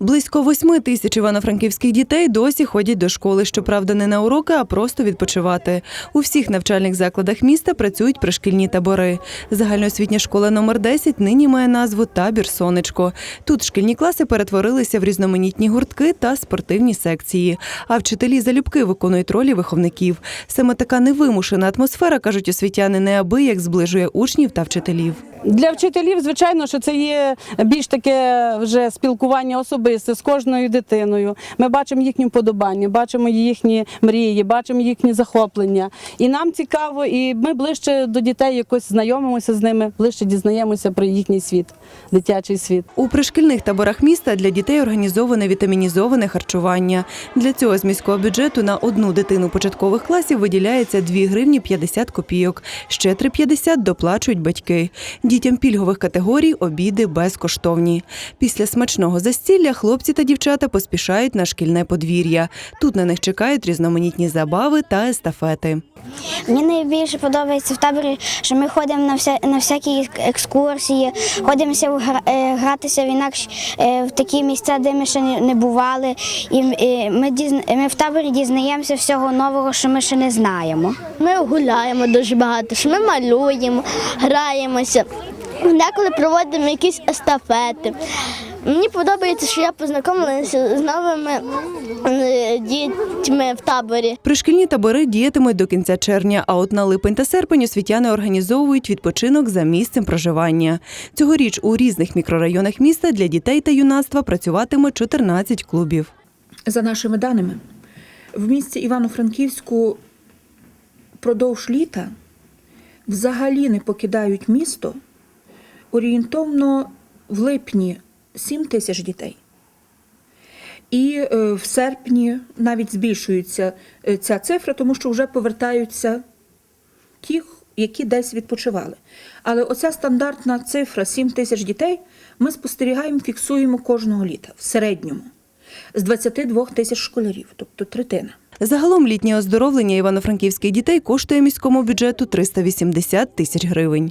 Близько восьми тисяч івано-франківських дітей досі ходять до школи, щоправда, не на уроки, а просто відпочивати. У всіх навчальних закладах міста працюють пришкільні табори. Загальноосвітня школа номер 10 нині має назву Табір Сонечко. Тут шкільні класи перетворилися в різноманітні гуртки та спортивні секції. А вчителі залюбки виконують ролі виховників. Саме така невимушена атмосфера, кажуть освітяни, неабияк зближує учнів та вчителів. Для вчителів, звичайно, що це є більш таке вже спілкування особисте з кожною дитиною. Ми бачимо їхні вподобання, бачимо їхні мрії, бачимо їхні захоплення. І нам цікаво, і ми ближче до дітей якось знайомимося з ними, ближче дізнаємося про їхній світ, дитячий світ. У пришкільних таборах міста для дітей організоване вітамінізоване харчування. Для цього з міського бюджету на одну дитину початкових класів виділяється 2 гривні 50 копійок. Ще 3,50 доплачують батьки. Дітям пільгових категорій обіди безкоштовні. Після смачного застілля хлопці та дівчата поспішають на шкільне подвір'я. Тут на них чекають різноманітні забави та естафети. Мені найбільше подобається в таборі, що ми ходимо на вся на всякі екскурсії, ходимося в гра- е, гратися в інакш е, в такі місця, де ми ще не бували. І ми дізна- ми в таборі дізнаємося всього нового, що ми ще не знаємо. Ми гуляємо дуже багато, що ми малюємо, граємося. Деколи проводимо якісь естафети. Мені подобається, що я познайомилася з новими е, дітьми в таборі. Пришкільні табори діятимуть до кінця червня, а от на липень та серпень освітяни організовують відпочинок за місцем проживання. Цьогоріч у різних мікрорайонах міста для дітей та юнацтва працюватиме 14 клубів. За нашими даними, в місті Івано-Франківську продовж літа взагалі не покидають місто орієнтовно в липні 7 тисяч дітей. І е, в серпні навіть збільшується е, ця цифра, тому що вже повертаються ті, які десь відпочивали. Але оця стандартна цифра 7 тисяч дітей ми спостерігаємо, фіксуємо кожного літа в середньому з 22 тисяч школярів, тобто третина. Загалом літнє оздоровлення івано-франківських дітей коштує міському бюджету 380 тисяч гривень.